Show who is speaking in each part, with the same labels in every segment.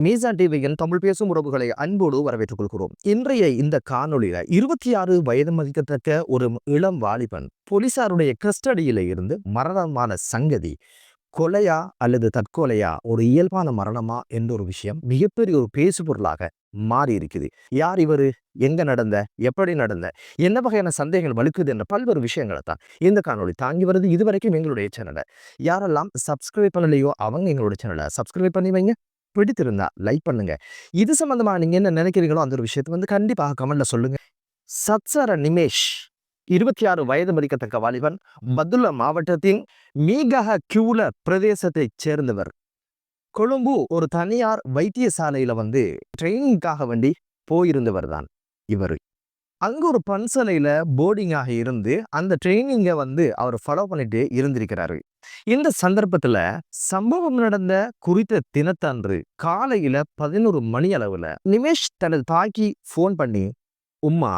Speaker 1: மீசா டிவியின் தமிழ் பேசும் உறவுகளை அன்போடு வரவேற்றுக் கொள்கிறோம் இன்றைய இந்த காணொலியில இருபத்தி ஆறு வயது மதிக்கத்தக்க ஒரு இளம் வாலிபன் போலீசாருடைய கஸ்டடியில இருந்து மரணமான சங்கதி கொலையா அல்லது தற்கொலையா? ஒரு இயல்பான மரணமா? என்ற ஒரு விஷயம் மிகப்பெரிய ஒரு பேசு பொருளாக மாறி இருக்குது யார் இவரு? எங்க நடந்த? எப்படி நடந்த? என்ன வகையான சந்தேகங்கள் வலுக்குது? என்ற பல்வேறு விஷயங்களை தான் இந்த காணொளி தாங்கி வருது. இதுவரைக்கும் எங்களுடைய சேனலை யாரெல்லாம் சப்ஸ்கிரைப் பண்ணலையோ அவங்க எங்களுடைய சேனலை சப்ஸ்கிரைப் பண்ணி வைங்க. பிடித்திருந்தா லைக் பண்ணுங்க. இது சம்பந்தமா நீங்க என்ன நினைக்கிறீங்களோ அந்த ஒரு விஷயத்தை வந்து கண்டிப்பாக கமெண்ட்ல சொல்லுங்க. சத்சர நிமேஷ் இருபத்தி ஆறு வயது மதிக்கத்தக்க வாலிபன் பதுல்லா மாவட்டத்தின் மீகஹ கியூல பிரதேசத்தைச் சேர்ந்தவர். கொழும்பு ஒரு தனியார் வைத்தியசாலையில வந்து ட்ரைனிங்காக வேண்டி போயிருந்தவர் தான் இவர். அங்க ஒரு பன்சலையில போர்டிங்காக இருந்து அந்த ட்ரைனிங்கை வந்து அவர் ஃபாலோ பண்ணிட்டு இருந்திருக்கிறாரு. இந்த சந்தர்ப்பத்துல சம்பவம் நடந்த குறித்த தினத்தன்று காலையில பதினோரு மணி அளவுல நிமேஷ் தனது தாக்கி ஃபோன் பண்ணி உம்மா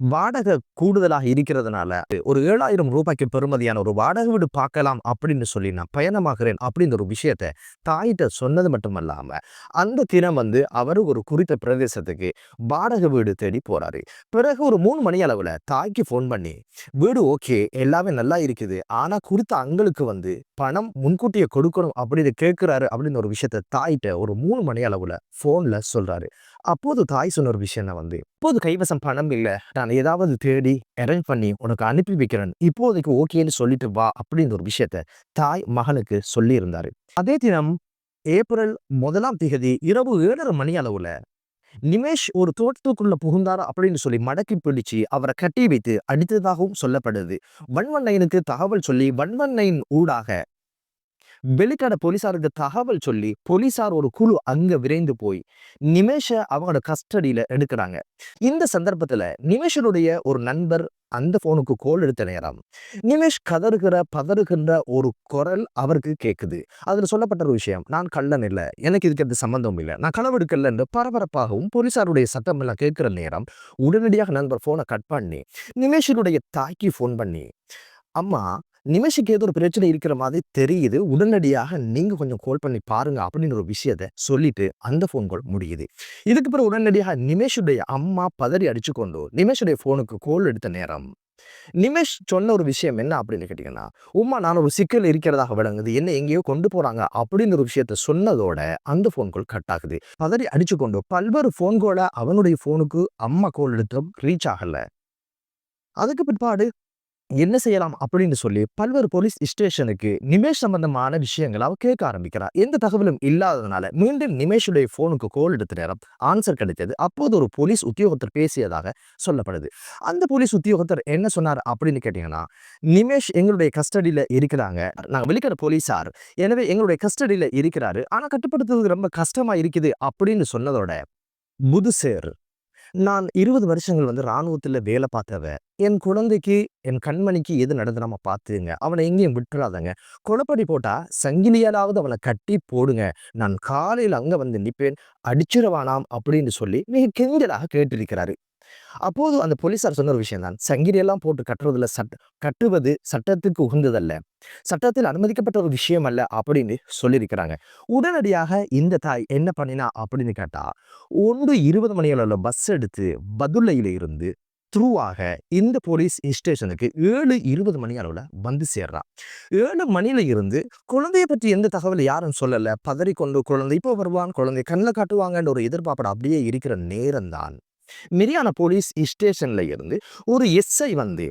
Speaker 1: வாடகை கூடுதலாக இருக்கிறதுனால ஒரு ஏழாயிரம் ரூபாய்க்கு பெறுமதியான ஒரு வாடகை வீடு பார்க்கலாம் அப்படின்னு சொல்லி நான் பயணமாகிறேன் அப்படின்ற ஒரு விஷயத்த தாயிட்ட சொன்னது மட்டும் இல்லாமல் அந்த தினம் வந்து அவர் ஒரு குறித்த பிரதேசத்துக்கு வாடகை வீடு தேடி போறாரு. பிறகு ஒரு மூணு மணி அளவுல தாய்க்கு ஃபோன் பண்ணி வீடு ஓகே எல்லாமே நல்லா இருக்குது. ஆனா குறித்த அங்களுக்கு வந்து பணம் முன்கூட்டியே கொடுக்கணும் அப்படின்னு கேட்கிறாரு அப்படின்னு ஒரு விஷயத்த தாயிட்ட ஒரு மூணு மணி அளவுல போன்ல சொல்றாரு. அப்போது தாய் சொன்ன ஒரு விஷயம் வந்து இப்போது கைவசம் பணம் இல்லை. நான் ஏதாவது தேடி அரேஞ்ச் பண்ணி உனக்கு அனுப்பி வைக்கிறேன். இப்போதைக்கு ஓகேன்னு சொல்லிட்டு வா அப்படின்ற ஒரு விஷயத்த தாய் மகளுக்கு சொல்லியிருந்தாரு. அதே தினம் ஏப்ரல் முதலாம் திகதி இரவு ஏழரை மணி அளவுல நிமேஷ் ஒரு தோட்டத்துக்குள்ள புகுந்தார் அப்படின்னு சொல்லி மடக்கி பிடிச்சு அவரை கட்டி வைத்து அடித்ததாகவும் சொல்லப்படுது. வன்வண்ணையனுக்கு தகவல் சொல்லி வன்வண்ணையின் ஊடாக வெளிக்கட போலீசாருக்கு தகவல் சொல்லி போலீசார் ஒரு குழு அங்க விரைந்து போய் நிமேஷ அவங்களோட கஸ்டடியில எடுக்கிறாங்க. இந்த சந்தர்ப்பத்துல நிமேஷனுடைய ஒரு நண்பர் அந்த போனுக்கு கோல் எடுத்த நேரம் நிமேஷ் கதறுகிற பதறுகின்ற ஒரு குரல் அவருக்கு கேட்குது அதுல சொல்லப்பட்ட ஒரு விஷயம் நான் கள்ளன் இல்லை எனக்கு இதுக்கு எந்த சம்பந்தம் இல்லை நான் களவெடுக்கல என்று பரபரப்பாகவும் போலீசாருடைய சத்தம் எல்லாம் கேட்கிற நேரம் உடனடியாக நண்பர் போனை கட் பண்ணி நிமேஷனுடைய தாய்க்கு ஃபோன் பண்ணி அம்மா நிமிஷுக்கு ஏதோ ஒரு பிரச்சனை இருக்கிற மாதிரி தெரியுது. உடனடியாக நீங்க கொஞ்சம் கால் பண்ணி பாருங்க அப்படின்னு ஒரு விஷயத்த சொல்லிட்டு அந்த ஃபோன் கால் முடியுது. இதுக்கு பிறகு உடனடியாக நிமேஷுடைய அம்மா பதறி அடிச்சு கொண்டு நிமேஷுடைய ஃபோனுக்கு கோல் எடுத்த நேரம் நிமேஷ் சொன்ன ஒரு விஷயம் என்ன அப்படின்னு கேட்டீங்கன்னா உமா நான் ஒரு சிக்கல் இருக்கிறதாக விளங்குது. என்ன எங்கேயோ கொண்டு போறாங்க. அப்படின்னு ஒரு விஷயத்த சொன்னதோட அந்த ஃபோன் கால் கட் ஆகுது. பதறி அடிச்சு கொண்டு பல்வேறு ஃபோன் கோலை அவனுடைய ஃபோனுக்கு அம்மா கோல் எடுத்தும் ரீச் ஆகல. அதுக்கு பிற்பாடு என்ன செய்யலாம் அப்படின்னு சொல்லி பல்வேறு போலீஸ் ஸ்டேஷனுக்கு நிமேஷ் சம்பந்தமான விஷயங்களை அவ கேட்க ஆரம்பிக்கிறார் எந்த தகவலும் இல்லாததுனால மீண்டும் நிமேஷுடைய போனுக்கு கோல் எடுத்த நேரம் ஆன்சர் கிடைத்தது. அப்போது ஒரு போலீஸ் உத்தியோகத்தர் பேசியதாக சொல்லப்படுது. அந்த போலீஸ் உத்தியோகத்தர் என்ன சொன்னார் அப்படின்னு கேட்டீங்கன்னா நிமேஷ் எங்களுடைய கஸ்டடியில இருக்கிறாங்க. நாங்கள் வெளிக்கிற போலீஸார். எனவே எங்களுடைய கஸ்டடியில இருக்கிறாரு. ஆனா கட்டுப்படுத்துறது ரொம்ப கஷ்டமா இருக்குது அப்படின்னு சொன்னதோட புதுசேர் நான் இருபது வருஷங்கள் வந்து இராணுவத்தில் வேலை பார்த்தவ. என் குழந்தைக்கு என் கண்மணிக்கு எது நடந்துடாம பார்த்துங்க அவனை எங்கேயும் விட்டுறாதங்க. குளப்படி போட்டால் சங்கிலியாலாவது அவனை கட்டி போடுங்க. நான் காலையில் அங்கே வந்து நிற்பேன் அடிச்சிருவானாம் அப்படின்னு சொல்லி மிக கெஞ்சலாக கேட்டிருக்கிறாரு. அப்போது அந்த போலீஸார் சொன்ன ஒரு விஷயம் தான். சங்கிலியெல்லாம் போட்டு கட்டுறதுல சட்ட கட்டுவது சட்டத்துக்கு உகந்ததல்ல. சட்டத்தில் அனுமதிக்கப்பட்ட ஒரு விஷயம் அல்ல அப்படின்னு சொல்லியிருக்கிறாங்க. உடனடியாக இந்த தாய் என்ன பண்ணினா அப்படின்னு கேட்டா ஒன்று இருபது மணியளவில் பஸ் எடுத்து பதுல்லையில இருந்து த்ரூவாக இந்த போலீஸ் ஸ்டேஷனுக்கு ஏழு இருபது மணி அளவில் வந்து சேர்றான் ஏழு மணியில இருந்து குழந்தையை பற்றி எந்த தகவல் யாரும் சொல்லலை. பதறிக்கொண்டு குழந்தை இப்போ வருவான் குழந்தை கண்ணில் காட்டுவாங்கன்ற ஒரு எதிர்பார்ப்பு அப்படியே இருக்கிற நேரம் தான் மிரியான போலீஸ் ஸ்டேஷன்ல இருந்து ஒரு எஸ்ஐ வந்து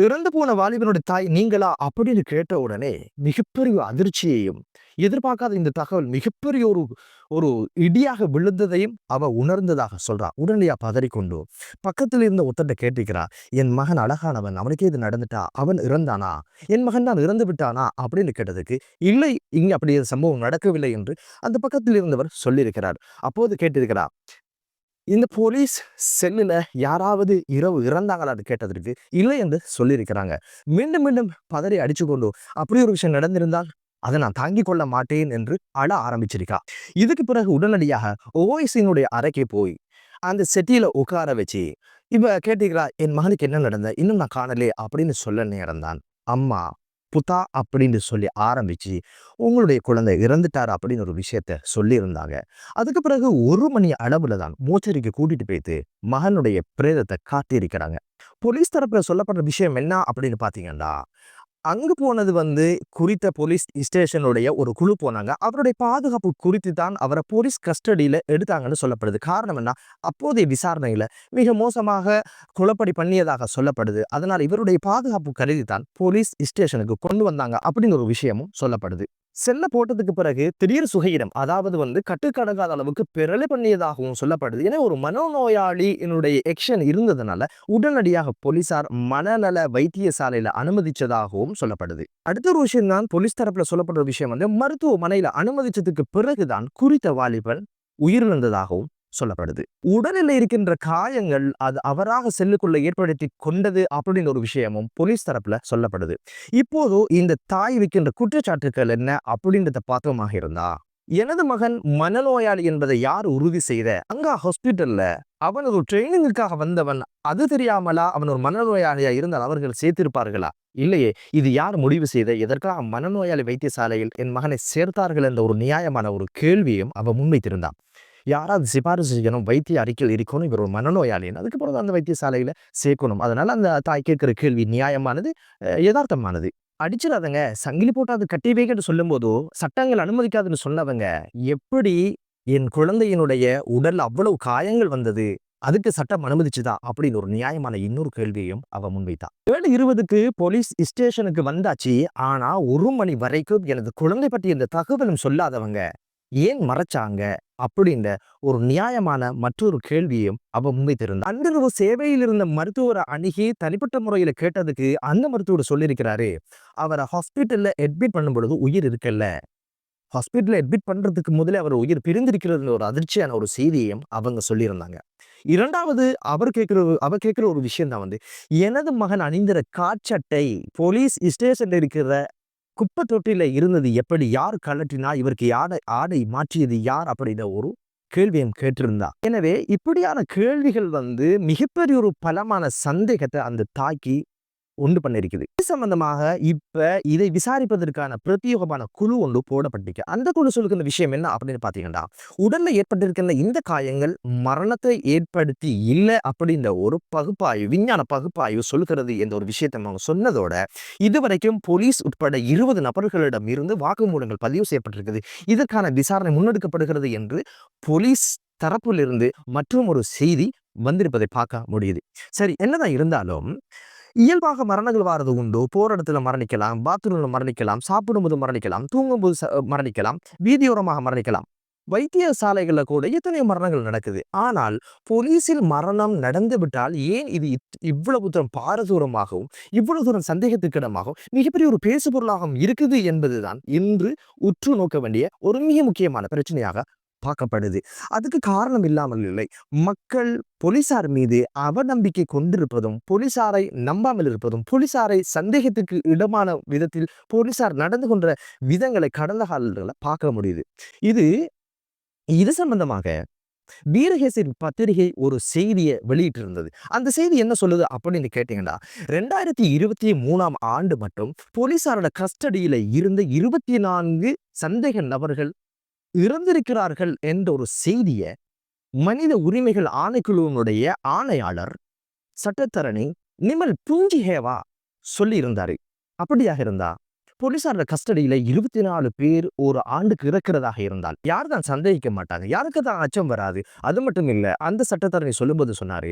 Speaker 1: இறந்து போன வாலிபனுடைய தாய் நீங்களா அப்படின்னு கேட்ட உடனே மிகப்பெரிய அதிர்ச்சியையும் எதிர்பார்க்காத இந்த தகவல் மிகப்பெரிய ஒரு ஒரு இடியாக விழுந்ததையும் அவ உணர்ந்ததாக சொல்றா. உடனடியா பதறிக்கொண்டு பக்கத்தில் இருந்த ஒத்தட்ட கேட்டுக்கிறா என் மகன் அழகானவன் அவனுக்கே இது நடந்துட்டா? அவன் இறந்தானா? என் மகன் தான் இறந்து விட்டானா? அப்படின்னு கேட்டதுக்கு இல்லை இங்க அப்படி சம்பவம் நடக்கவில்லை என்று அந்த பக்கத்தில் இருந்தவர் சொல்லியிருக்கிறார். அப்போது கேட்டிருக்கிறா இந்த போலீஸ் செல்லுல யாராவது இரவு இறந்தாங்களான்னு கேட்டதற்கு இல்லை என்று சொல்லியிருக்கிறாங்க. மீண்டும் மீண்டும் பதறி அடிச்சு கொண்டு அப்படி ஒரு விஷயம் நடந்திருந்தால் அதை நான் தாங்கிக் கொள்ள மாட்டேன் என்று அழ ஆரம்பிச்சிருக்கா. இதுக்கு பிறகு உடனடியாக ஓய்சினுடைய அறைக்கு போய் அந்த செட்டியில உட்கார வச்சு இவ கேட்டீங்களா என் மகனுக்கு என்ன நடந்த? இன்னும் நான் காணலே அப்படின்னு சொல்ல நேரம் அம்மா புதா அப்படின்னு சொல்லி ஆரம்பிச்சு உங்களுடைய குழந்தை இறந்துட்டார் அப்படின்னு ஒரு விஷயத்த சொல்லியிருந்தாங்க. அதுக்கு பிறகு ஒரு மணி அளவுல தான் மோச்சரிக்கு கூட்டிட்டு போயிட்டு மகனுடைய பிரேதத்தை காட்டியிருக்கிறாங்க. போலீஸ் தரப்பில் சொல்லப்படுற விஷயம் என்ன அப்படின்னு பார்த்தீங்கன்னா அங்கு போனது வந்து குறித்த போலீஸ் ஸ்டேஷனுடைய ஒரு குழு போனாங்க. அவருடைய பாதுகாப்பு குறித்து தான் அவரை போலீஸ் கஸ்டடியில எடுத்தாங்கன்னு சொல்லப்படுது. காரணம் என்ன? அப்போதைய விசாரணையில மிக மோசமாக குளப்படி பண்ணியதாக சொல்லப்படுது. அதனால் இவருடைய பாதுகாப்பு கருதி தான் போலீஸ் ஸ்டேஷனுக்கு கொண்டு வந்தாங்க அப்படின்னு ஒரு விஷயமும் சொல்லப்படுது. செல்ல போட்டதுக்கு பிறகு திடீர் சுகையிடம் அதாவது வந்து கட்டுக்கடங்காத அளவுக்கு பிறலை பண்ணியதாகவும் சொல்லப்படுது. ஏன்னா ஒரு மனநோயாளியினுடைய எக்ஷன் இருந்ததுனால உடனடியாக போலீசார் மனநல வைத்தியசாலையில அனுமதிச்சதாகவும் சொல்லப்படுது. அடுத்த ஒரு விஷயம் தான் போலீஸ் தரப்புல சொல்லப்படுற விஷயம் வந்து மருத்துவமனையில அனுமதிச்சதுக்கு பிறகுதான் குறித்த வாலிபன் உயிரிழந்ததாகவும் சொல்லப்படுது. உடலில் இருக்கின்ற காயங்கள் அது அவராக செல்லுக்குள்ள ஏற்படுத்தி கொண்டது அப்படின்னு ஒரு விஷயமும் போலீஸ் தரப்புல சொல்லப்படுது. இப்போது இந்த தாய் வைக்கின்ற குற்றச்சாட்டுகள் என்ன அப்படின்றத பாத்திரமாக இருந்தா எனது மகன் மனநோயாளி என்பதை யார் உறுதி செய்த? அங்க ஹாஸ்பிட்டல்ல அவன் ஒரு ட்ரைனிங்குக்காக வந்தவன் அது தெரியாமலா? அவன் ஒரு மனநோயாளியா இருந்தால் அவர்கள் சேர்த்திருப்பார்களா? இல்லையே இது யார் முடிவு செய்த? எதற்காக மனநோயாளி வைத்தியசாலையில் என் மகனை சேர்த்தார்கள் என்ற ஒரு நியாயமான ஒரு கேள்வியும் அவன் முன்வைத்திருந்தான். யாராவது சிபாரிசு செய்யணும் வைத்திய அறிக்கையில் இருக்கணும் இவர் ஒரு மனநோயாளின்னு அதுக்கப்புறம் அந்த வைத்தியசாலையில் சேர்க்கணும். அதனால் அந்த தாய் கேட்குற கேள்வி நியாயமானது யதார்த்தமானது. அடிச்சிடாதங்க. சங்கிலி போட்டு அது கட்டி வைக்கன்னு சட்டங்கள் அனுமதிக்காதுன்னு சொன்னவங்க எப்படி என் குழந்தையினுடைய உடல் அவ்வளவு காயங்கள் வந்தது அதுக்கு சட்டம் அனுமதிச்சுதா அப்படின்னு ஒரு நியாயமான இன்னொரு கேள்வியையும் அவ முன்வைத்தா. ஏழு இருபதுக்கு போலீஸ் ஸ்டேஷனுக்கு வந்தாச்சு. ஆனா ஒரு மணி வரைக்கும் எனது குழந்தை பற்றி இந்த தகவலும் சொல்லாதவங்க ஏன் மறைச்சாங்க? அப்படின்ற ஒரு நியாயமான மற்றொரு கேள்வியும் அவ முன்வைத்திருந்தா. அன்றிரவு சேவையில் இருந்த மருத்துவரை அணுகி தனிப்பட்ட முறையில கேட்டதுக்கு அந்த மருத்துவர் சொல்லியிருக்கிறாரு அவரை ஹாஸ்பிட்டல்ல அட்மிட் பண்ணும் பொழுது உயிர் இருக்கல ஹாஸ்பிட்டலில் அட்மிட் பண்றதுக்கு முதலே அவர் உயிர் பிரிந்திருக்கிறது ஒரு அதிர்ச்சியான ஒரு செய்தியையும் அவங்க சொல்லியிருந்தாங்க. இரண்டாவது அவர் கேட்கிற அவர் கேட்கிற ஒரு விஷயம் தான் வந்து எனது மகன் அணிந்திர காட்சட்டை போலீஸ் ஸ்டேஷன்ல இருக்கிற குப்பை தொட்டியில் இருந்தது எப்படி? யார் கழட்டினா இவருக்கு யாரை ஆடை மாற்றியது யார்? அப்படின்ற ஒரு கேள்வியும் கேட்டிருந்தா. எனவே இப்படியான கேள்விகள் வந்து மிகப்பெரிய ஒரு பலமான சந்தேகத்தை அந்த தாக்கி உண்டு பண்ணிருக்குது. இது சம்பந்தமாக இப்ப இதை விசாரிப்பதற்கான பிரத்யேகமான குழு ஒன்று போடப்பட்டிருக்கு. அந்த குழு சொல்லுகிற விஷயம் என்ன அப்படின்னு பாத்தீங்கன்னா உடல்ல ஏற்பட்டிருக்கின்ற இந்த காயங்கள் மரணத்தை ஏற்படுத்தி இல்லை அப்படின்ற ஒரு பகுப்பாய்வு விஞ்ஞான பகுப்பாய்வு சொல்கிறது என்ற ஒரு விஷயத்தை அவங்க சொன்னதோட இதுவரைக்கும் போலீஸ் உட்பட இருபது நபர்களிடம் இருந்து வாக்குமூலங்கள் பதிவு செய்யப்பட்டிருக்குது. இதற்கான விசாரணை முன்னெடுக்கப்படுகிறது என்று போலீஸ் தரப்பிலிருந்து மற்றும் ஒரு செய்தி வந்திருப்பதை பார்க்க முடியுது. சரி என்னதான் இருந்தாலும் இயல்பாக மரணங்கள் வாரது உண்டு? போரிடத்தில் மரணிக்கலாம் பாத்ரூமில் மரணிக்கலாம் சாப்பிடும்போது மரணிக்கலாம் தூங்கும்போது மரணிக்கலாம் வீதியோரமாக மரணிக்கலாம். வைத்தியசாலைகளில் கூட எத்தனையோ மரணங்கள் நடக்குது. ஆனால் போலீஸில் மரணம் நடந்துவிட்டால் ஏன் இது இவ்வளவு தூரம் பாரதூரமாகவும் இவ்வளவு தூரம் சந்தேகத்துக்கிடமாகவும் மிகப்பெரிய ஒரு பேசுபொருளாகவும் இருக்குது என்பதுதான் இன்று உற்று நோக்க வேண்டிய ஒரு மிக முக்கியமான பிரச்சனையாக பார்க்கப்படுது அதுக்கு காரணம் இல்லாமல் இல்லை. மக்கள் போலீசார் மீது அவநம்பிக்கை கொண்டிருப்பதும் போலீசாரை நம்பாமல் இருப்பதும் போலீசாரை சந்தேகத்துக்கு இடமான விதத்தில் போலீசார் நடந்து கொண்ட விதங்களை கடந்த காலங்களில் பார்க்க முடியுது. இது இது சம்பந்தமாக வீரகேசரி பத்திரிகை ஒரு செய்தியை வெளியிட்டிருந்தது. அந்த செய்தி என்ன சொல்லுது அப்படின்னு கேட்டீங்கன்னா ரெண்டாயிரத்தி இருபத்தி மூணாம் ஆண்டு மட்டும் போலீசாரோட கஸ்டடியில இருந்த இருபத்தி நான்கு சந்தேக நபர்கள் இறந்திருக்கிறார்கள் என்ற ஒரு செய்தியை மனித உரிமைகள் ஆணைக்குழுவினுடைய ஆணையாளர் சட்டத்தரணி நிமல் புஞ்சிஹேவா சொல்லியிருந்தாரு. அப்படியாக இருந்தா போலீசாரோட கஸ்டடியில இருபத்தி நாலு பேர் ஒரு ஆண்டுக்கு இறக்கிறதாக இருந்தால் யார் தான் சந்தேகிக்க மாட்டாங்க? யாருக்கு தான் அச்சம் வராது? அது மட்டும் இல்லை அந்த சட்டத்தரணி சொல்லும்போது சொன்னாரு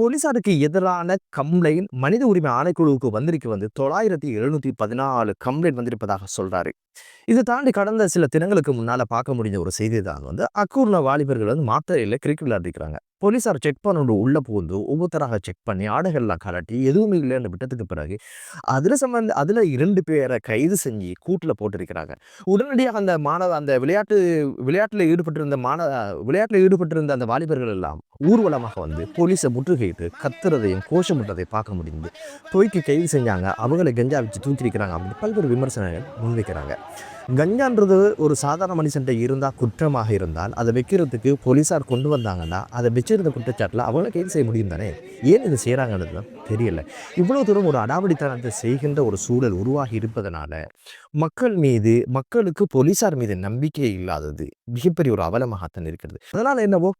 Speaker 1: போலீசாருக்கு எதிரான கம்ப்ளைண்ட் மனித உரிமை ஆணைக்குழுவுக்கு வந்திருக்கு வந்து தொள்ளாயிரத்தி எழுநூத்தி பதினாலு கம்ப்ளைண்ட் வந்திருப்பதாக சொல்றாரு. இதை தாண்டி கடந்த சில தினங்களுக்கு முன்னால பார்க்க முடிஞ்ச ஒரு செய்தி தான் வந்து அக்கூர்ல வாலிபர்கள் வந்து மாத்திரையில கிரிக்கெட் விளையாடிக்கிறாங்க போலீசார் செக் பண்ணிட்டு உள்ளே புகுந்து ஒவ்வொருத்தராக செக் பண்ணி ஆடைகள்லாம் கலட்டி எதுவுமே இல்லைன்னு விட்டதுக்கு பிறகு அதில் சம்பந்த அதில் இரண்டு பேரை கைது செஞ்சு கூட்டில் போட்டிருக்கிறாங்க. உடனடியாக அந்த மாணவ அந்த விளையாட்டு விளையாட்டில் ஈடுபட்டிருந்த மாணவ விளையாட்டில் ஈடுபட்டிருந்த அந்த வாலிபர்கள் எல்லாம் ஊர்வலமாக வந்து போலீஸை முற்றுகையிட்டு கத்துறதையும் கோஷமிட்டதையும் பார்க்க முடியுது போய்க்கு கைது செஞ்சாங்க. அவங்களை கெஞ்சா வச்சு தூக்கியிருக்கிறாங்க அப்படின்னு பல்வேறு விமர்சனங்கள் முன்வைக்கிறாங்க. கஞ்சான்றது ஒரு சாதாரண மனுஷன்ட்ட இருந்தால் குற்றமாக இருந்தால் அதை வைக்கிறதுக்கு போலீஸார் கொண்டு வந்தாங்கன்னா அதை வச்சிருந்த குற்றச்சாட்டில் அவங்கள கைது செய்ய முடியும் தானே? ஏன் இது செய்கிறாங்கன்றது தெரியல. இவ்வளோ தூரம் ஒரு அடாவடித்தனத்தை செய்கின்ற ஒரு சூழல் உருவாகி இருப்பதனால மக்கள் மீது மக்களுக்கு போலீஸார் மீது நம்பிக்கை இல்லாதது மிகப்பெரிய ஒரு அவலமாகத்தான் இருக்கிறது. அதனால் என்னவோ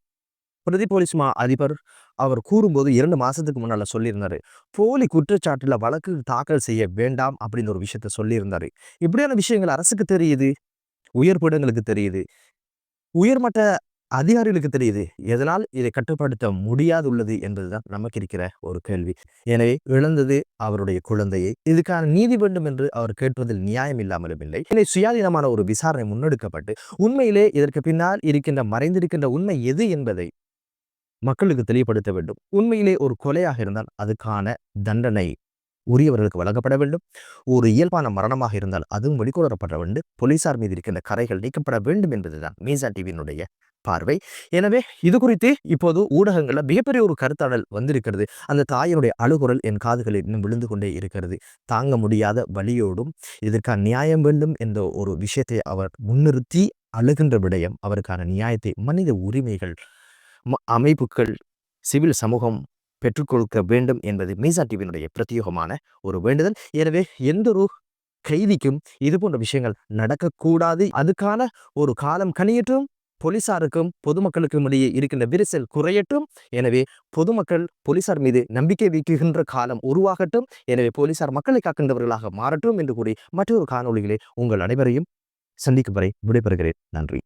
Speaker 1: பிரதி போலீஸ் மா அதிபர்? அவர் கூறும்போது இரண்டு மாதத்துக்கு முன்னால சொல்லியிருந்தார். போலி குற்றச்சாட்டில் வழக்கு தாக்கல் செய்ய வேண்டாம் அப்படின்னு ஒரு விஷயத்த சொல்லியிருந்தார். இப்படியான விஷயங்கள் அரசுக்கு தெரியுது? உயர்பீடங்களுக்கு தெரியுது. உயர்மட்ட அதிகாரிகளுக்கு தெரியுது. எதனால் இதை கட்டுப்படுத்த முடியாது உள்ளது என்பதுதான் நமக்கு இருக்கிற ஒரு கேள்வி. எனவே இழந்தது அவருடைய குழந்தையை. இதுக்கான நீதி வேண்டும் என்று அவர் கேட்பதில் நியாயம் இல்லாமலும் இல்லை. எனவே சுயாதீனமான ஒரு விசாரணை முன்னெடுக்கப்பட்டு உண்மையிலே இதற்கு பின்னால் இருக்கின்ற மறைந்திருக்கின்ற உண்மை எது என்பதை மக்களுக்கு தெளிவுபடுத்த வேண்டும். உண்மையிலே ஒரு கொலையாக இருந்தால் அதுக்கான தண்டனை உரியவர்களுக்கு வழங்கப்பட வேண்டும். ஒரு இயல்பான மரணமாக இருந்தால் அதுவும் வெளிக்கொணரப்பட வேண்டும். போலீசார் மீது இருக்கின்ற கரைகள் நீக்கப்பட வேண்டும் என்பதுதான் மீசா டிவியினுடைய பார்வை. எனவே இது குறித்து இப்போது ஊடகங்களில் மிகப்பெரிய ஒரு கருத்தாடல் வந்திருக்கிறது. அந்த தாயினுடைய அழுகுரல் என் காதுகளில் இன்னும் விழுந்து கொண்டே இருக்கிறது. தாங்க முடியாத வழியோடும் இதற்கான நியாயம் வேண்டும் என்ற ஒரு விஷயத்தை அவர் முன்னிறுத்தி அழுகின்ற விடயம் அவருக்கான நியாயத்தை மனித உரிமைகள் அமைப்புகள் சிவில் சமூகம் பெற்றுக்கொடுக்க வேண்டும் என்பது மீசா டிவியினுடைய பிரத்யேகமான ஒரு வேண்டுதல். எனவே எந்த ஒரு கைதிக்கும் இது போன்ற விஷயங்கள் நடக்கக்கூடாது. அதுக்கான ஒரு காலம் கணியட்டும் போலீசாருக்கும் பொதுமக்களுக்கும் இடையே இருக்கின்ற விரிசல் குறையட்டும். எனவே பொதுமக்கள் போலீசார் மீது நம்பிக்கை வைக்குகின்ற காலம் உருவாகட்டும். எனவே போலீசார் மக்களை காக்கின்றவர்களாக மாறட்டும் என்று கூறி மற்றொரு காணொலிகளை உங்கள் அனைவரையும் சந்திக்கும் வரை விடைபெறுகிறேன். நன்றி.